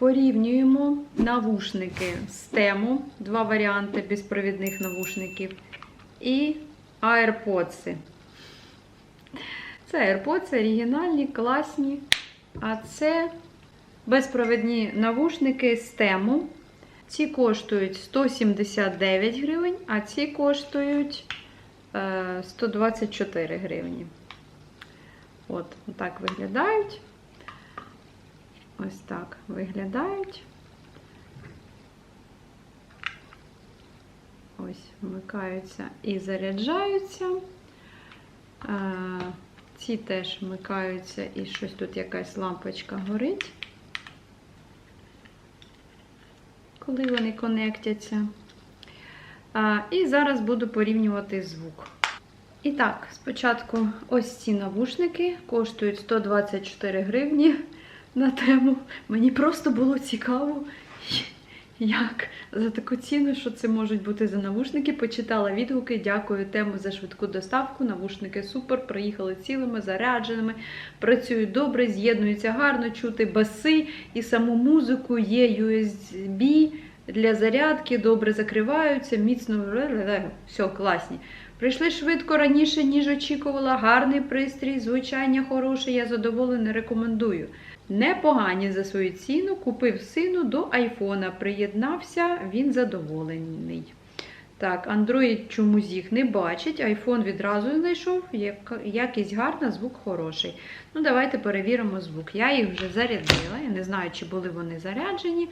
Порівнюємо навушники з тему, два варіанти безпровідних навушників. І AirPods. Це AirPods оригінальні, класні. А це безпровідні навушники з тему. Ці коштують 179 гривень, а ці коштують е, 124 гривні. От, так виглядають. Ось так виглядають. Ось, вмикаються і заряджаються. Ці теж вмикаються і щось тут якась лампочка горить. Коли вони конектяться. І зараз буду порівнювати звук. І так, спочатку ось ці навушники коштують 124 гривні на тему. Мені просто було цікаво, як за таку ціну, що це можуть бути за навушники. Почитала відгуки. Дякую тему за швидку доставку. Навушники супер, приїхали цілими, зарядженими, працюють добре, з'єднуються гарно, чути баси і саму музику, є USB для зарядки, добре закриваються, міцно все класні. Прийшли швидко раніше, ніж очікувала. Гарний пристрій, звучання хороше, я задоволена, рекомендую. Непогані за свою ціну, купив сину до айфона, приєднався, він задоволений. Так, Android чомусь їх не бачить, iPhone відразу знайшов, як- якість гарна, звук хороший. Ну, давайте перевіримо звук. Я їх вже зарядила, я не знаю, чи були вони заряджені.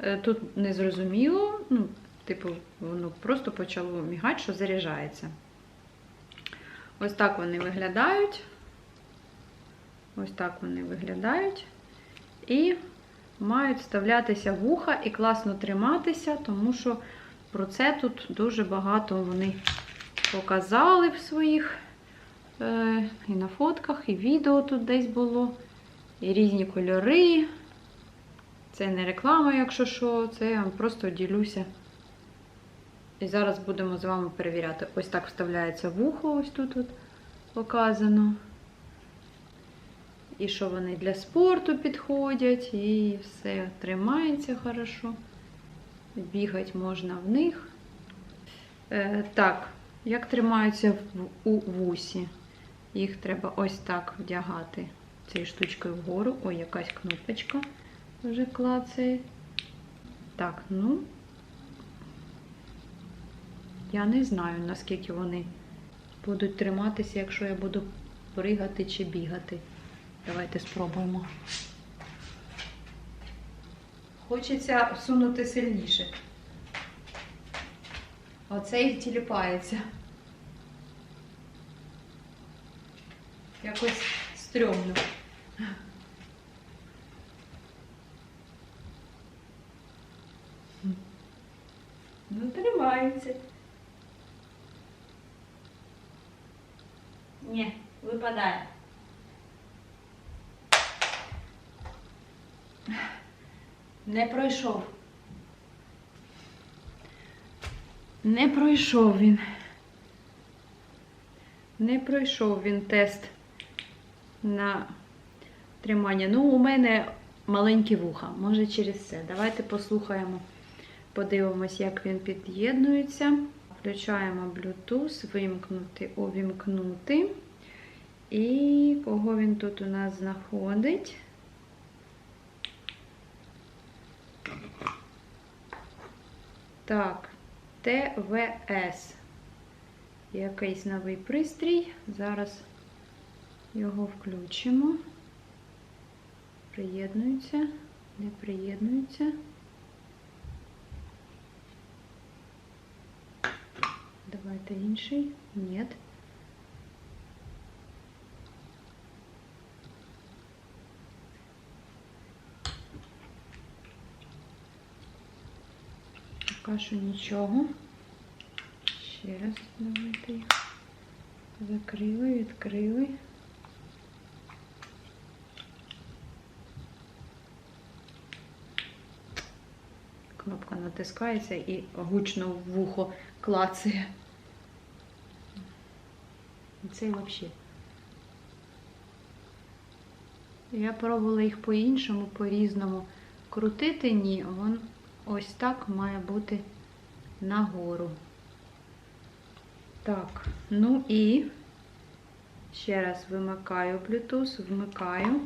Е, Тут не зрозуміло, ну, типу, воно просто почало мігати, що заряджається. Ось так вони виглядають. Ось так вони виглядають. І мають вставлятися вуха і класно триматися, тому що про це тут дуже багато вони показали в своїх е, і на фотках, і відео тут десь було, і різні кольори. Це не реклама, якщо що, це я вам просто ділюся. І зараз будемо з вами перевіряти. Ось так вставляється вухо, ось тут от показано. І що вони для спорту підходять, і все тримається хорошо. Бігати можна в них. Е, так, як тримаються в, у вусі? Їх треба ось так вдягати цією штучкою вгору. Ой, якась кнопочка вже клацає. Так, ну, я не знаю, наскільки вони будуть триматися, якщо я буду пригати чи бігати. Давайте спробуємо. Хочеться всунути сильніше. Оцей тіліпається. Якось стрьомно. Ну, тримається. Ні, випадає. Не пройшов. Не пройшов він. Не пройшов він тест на тримання. Ну, у мене маленькі вуха, може через це. Давайте послухаємо, подивимось, як він під'єднується. Включаємо Bluetooth, вимкнути, увімкнути. І кого він тут у нас знаходить? Так, ТВС. Якийсь новий пристрій. Зараз його включимо. Приєднується, не приєднується. Давайте інший. Ні. Що нічого. Ще раз давайте їх закрили, відкрили. Кнопка натискається і гучно в вухо клацає. Це взагалі. Я пробувала їх по-іншому, по-різному. крутити, ні, він ось так має бути нагору. Так, ну і ще раз вимикаю Bluetooth, вмикаю.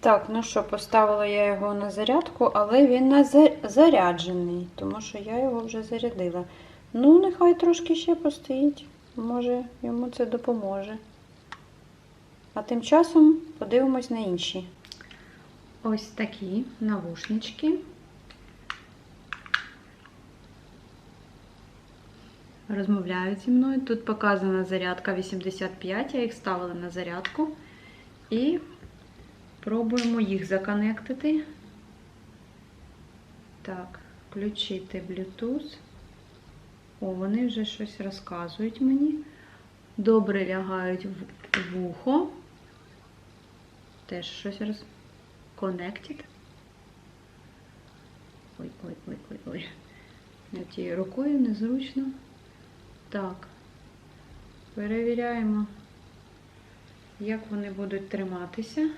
Так, ну що, поставила я його на зарядку, але він не заряджений, тому що я його вже зарядила. Ну, нехай трошки ще постоїть. Може, йому це допоможе. А тим часом подивимось на інші. Ось такі навушнички. Розмовляють зі мною. Тут показана зарядка 85, я їх ставила на зарядку. І пробуємо їх законектити. Так, включити Bluetooth. О, вони вже щось розказують мені. Добре лягають в вухо. Теж щось роз... Connected. Ой, ой, ой, ой, ой. Я тією рукою незручно. Так. Перевіряємо, як вони будуть триматися.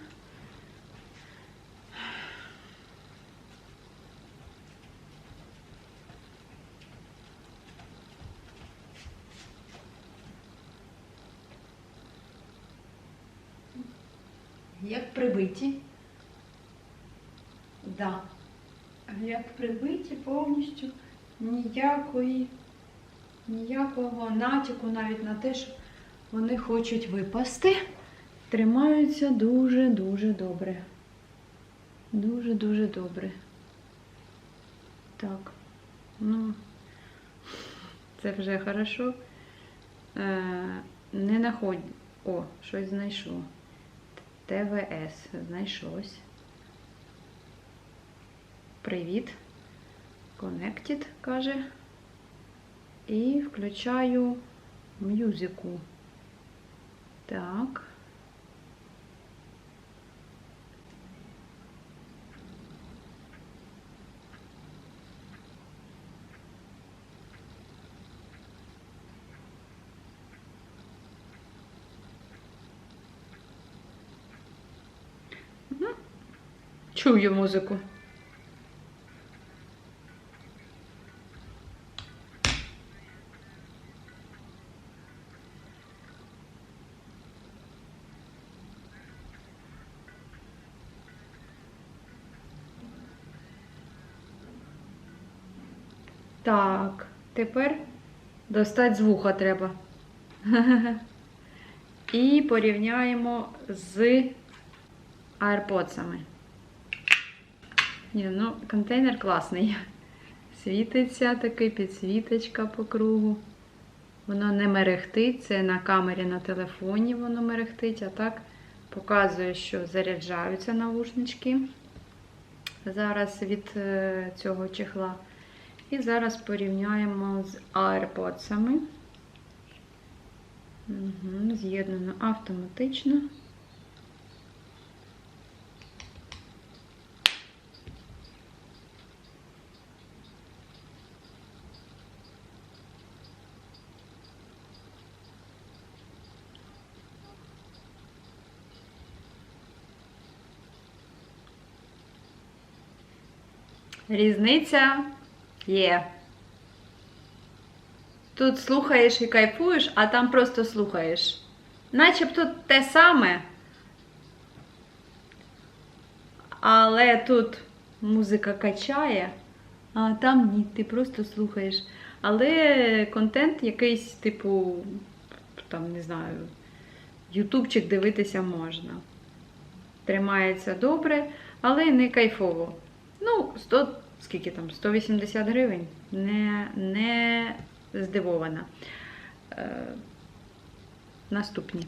Як прибиті. Да. Як прибиті повністю ніякої, ніякого натяку навіть на те, що вони хочуть випасти. Тримаються дуже-дуже добре. Дуже-дуже добре. Так. Ну, це вже хорошо. Е, не находь. О, щось знайшло. ТВС знайшлось. Привіт. Connected, каже. І включаю мюзику. Так. Чую музику. Так, тепер достать з вуха треба. І порівняємо з AirPods. Ні, ну, контейнер класний. Світиться такий, підсвіточка по кругу. Воно не мерехтить, це на камері на телефоні воно мерехтить, а так показує, що заряджаються навушнички. Зараз від е, цього чехла. І зараз порівняємо з AirPods. Угу, з'єднано автоматично. Різниця є. Тут слухаєш і кайфуєш, а там просто слухаєш. Начебто те саме. Але тут музика качає, а там ні, ти просто слухаєш. Але контент якийсь, типу, там, не знаю, ютубчик дивитися можна. Тримається добре, але не кайфово. Ну, 100, скільки там, 180 гривень. Не, не здивована. Е, наступні.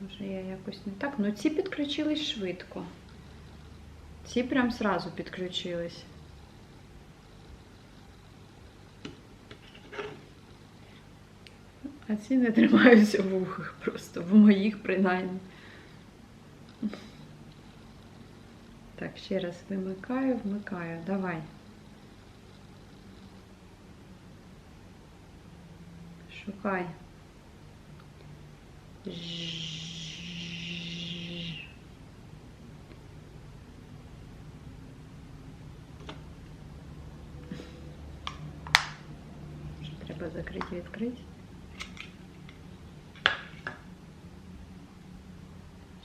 Може, я якось не так. Ну, ці підключились швидко. Ці прям сразу підключились. А ці не тримаються в ухах просто, в моїх принаймні. Так, ще раз вимикаю, вмикаю. Давай. Шукай. Треба закрити відкрити.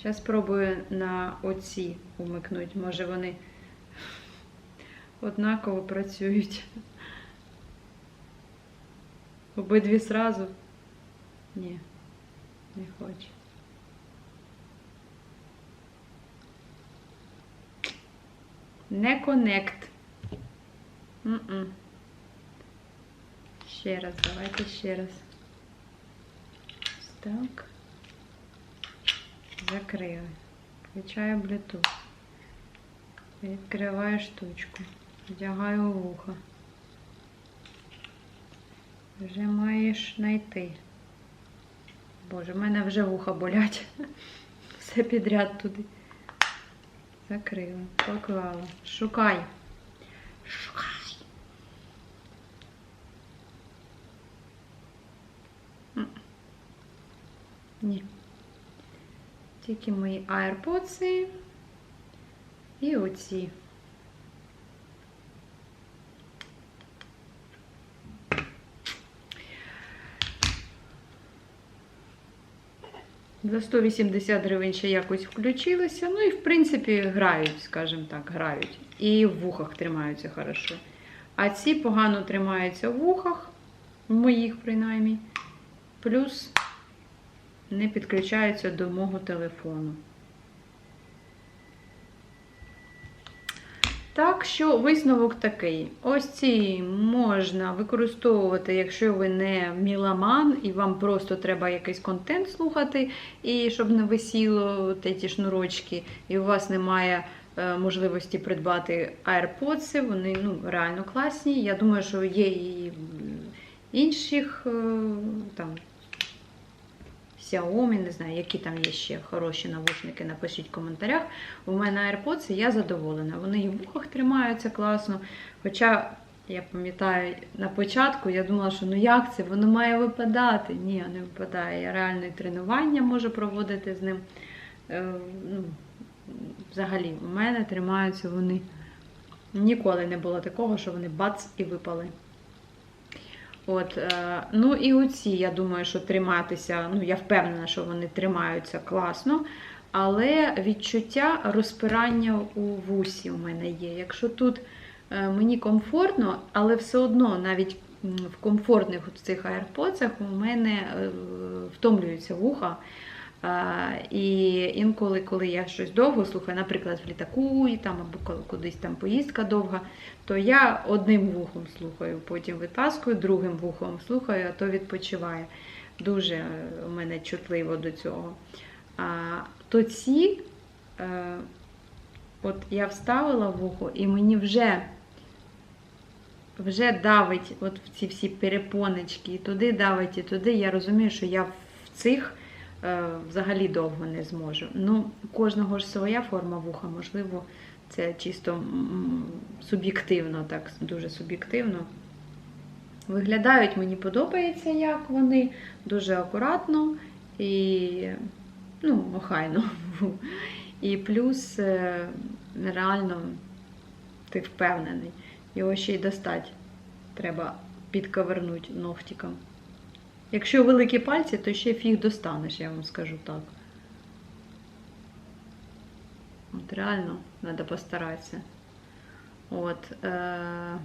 Зараз спробую на оці умикнути. Може вони однаково працюють. Обидві сразу? Ні, не хочу. Не коннект. М-м. Ще раз, давайте ще раз. Так. Закрили. Включаю Bluetooth. Відкриваю штучку. Вдягаю у вухо. Вже маєш знайти. Боже, в мене вже вуха болять. Все підряд туди. Закрила, поклала. Шукай. Шукай. Ні. Тільки мої AirPods і оці. За 180 гривень ще якось включилися. Ну і, в принципі, грають, скажімо так, грають. І в вухах тримаються хорошо. А ці погано тримаються в вухах, в моїх принаймні. Плюс не підключаються до мого телефону. Так що висновок такий. Ось ці можна використовувати, якщо ви не міламан, і вам просто треба якийсь контент слухати, і щоб не висіло ті шнурочки, і у вас немає е, можливості придбати AirPods, вони ну, реально класні. Я думаю, що є і інших е, там. Xiaomi, не знаю, які там є ще хороші навушники, напишіть в коментарях. У мене AirPods, і я задоволена. Вони і в вухах тримаються класно. Хоча, я пам'ятаю, на початку я думала, що ну як це, воно має випадати. Ні, не випадає. Я реально і тренування можу проводити з ним. Е, ну, Взагалі, у мене тримаються вони. Ніколи не було такого, що вони бац і випали. От, е, Ну і оці, я думаю, що триматися, ну, я впевнена, що вони тримаються класно, але відчуття розпирання у вусі у мене є. Якщо тут е, мені комфортно, але все одно навіть в комфортних цих AirPods у мене е, втомлюються вуха. І інколи, коли я щось довго слухаю, наприклад, в літаку і там, або кудись там поїздка довга, то я одним вухом слухаю, потім витаскую, другим вухом слухаю, а то відпочиваю. Дуже е, у мене чутливо до цього. А, То ці, е, от я вставила вухо, і мені вже вже давить от ці всі перепоночки, і туди давить, і туди. Я розумію, що я в цих. Е, взагалі довго не зможу. Ну, кожного ж своя форма вуха, можливо, це чисто суб'єктивно, так, дуже суб'єктивно. Виглядають, мені подобається, як вони, дуже акуратно і ну, охайно. І плюс е, реально ти впевнений. Його ще й достать. Треба підковернути ногтиком. Якщо великі пальці, то ще фіг достанеш, я вам скажу так. От реально треба постаратися. От. Е...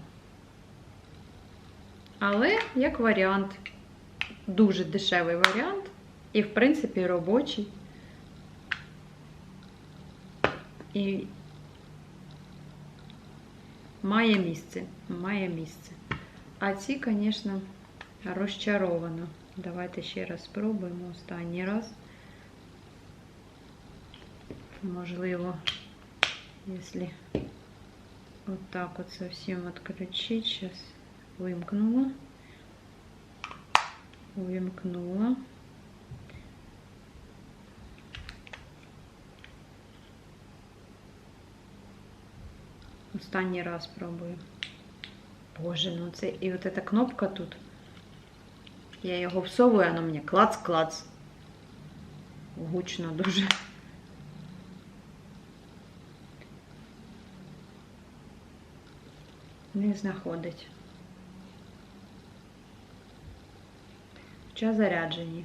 Але як варіант, дуже дешевий варіант, і, в принципі, робочий. І має місце, має місце. А ці, звісно, розчаровано. Давайте ще раз спробуємо останній раз. Можливо, якщо вот так вот совсем отключить, сейчас вимкнула, вимкнула. Останній раз пробую. Боже, ну це і от эта кнопка тут. Я його всовую, воно мені клац-клац. гучно дуже. Не знаходить. Хоча заряджені.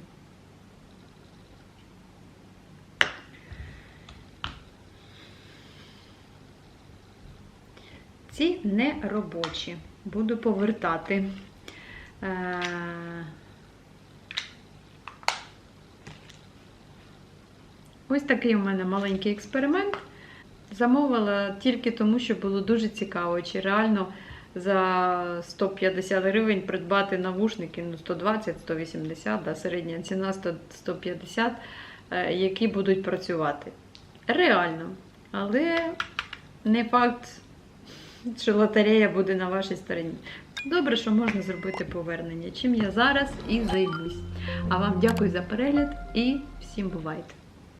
Ці не робочі. Буду повертати. Ось такий у мене маленький експеримент. Замовила тільки тому, що було дуже цікаво, чи реально за 150 гривень придбати навушники, ну 120-180, да, середня ціна 100 150, е, які будуть працювати. Реально. Але не факт, що лотерея буде на вашій стороні. Добре, що можна зробити повернення, чим я зараз і займусь. А вам дякую за перегляд і всім бувайте!